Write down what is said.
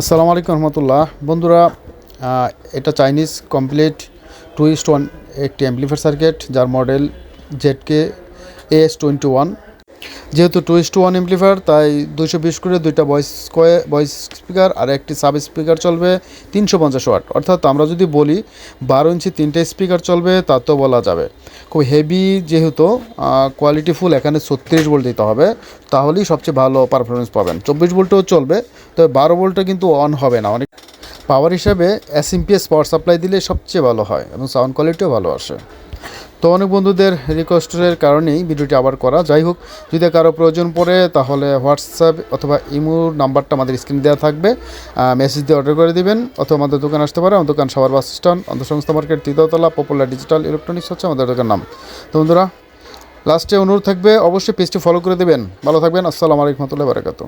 আসসালামু আলাইকুম রহমতুল্লাহ। বন্ধুরা এটা Chinese complete two east one একটি অ্যাম্পলিফায়ার সার্কিট, যার model Z ZK S twenty one. যেহেতু টু ইস্ট ওয়ান অ্যাম্পলিফায়ার তাই দুশো বিশ করে দুইটা ভয়েস স্কোয়ার ভয়েস স্পিকার আর একটি সাব স্পিকার চলবে তিনশো পঞ্চাশ ওয়াট অর্থাৎ আমরা যদি বলি বারো ইঞ্চি তিনটে স্পিকার চলবে, তা তো বলা যাবে। খুব হেভি যেহেতু কোয়ালিটি ফুল এখানে ছত্রিশ ভোল্ট দিতে হবে। তাহলেই সবচেয়ে ভালো পারফরমেন্স পাবেন। চব্বিশ ভোল্টও চলবে, তবে বারো ভোল্টে কিন্তু অন হবে না। অনেক পাওয়ার হিসাবে এসএমপিএস পাওয়ার সাপ্লাই দিলে সবচেয়ে ভালো হয় এবং সাউন্ড কোয়ালিটিও ভালো আসে। তো অনেক বন্ধুদের রিকোয়েস্টের কারণেই ভিডিওটি আবার করা। যাই হোক, যদি কারও প্রয়োজন পড়ে, তাহলে হোয়াটসঅ্যাপ অথবা ইমোর নাম্বারটা আমাদের স্ক্রিনে দেওয়া থাকবে। মেসেজ দিয়ে অর্ডার করে দিবেন, অথবা আমাদের দোকান আসতে পারে। আমার দোকান সবার বাস স্ট্যান্ড অন্তঃসংস্থা মার্কেট তৃতীয়তলা পপুলার ডিজিটাল ইলেকট্রনিক্স হচ্ছে আমাদের দোকান নাম। তো বন্ধুরা লাস্টে অনুরোধ থাকবে, অবশ্যই পেজটি ফলো করে দেবেন। ভালো থাকবেন, আসসালামু আলাইকুম রহমতুল্লাহ বারাকাতু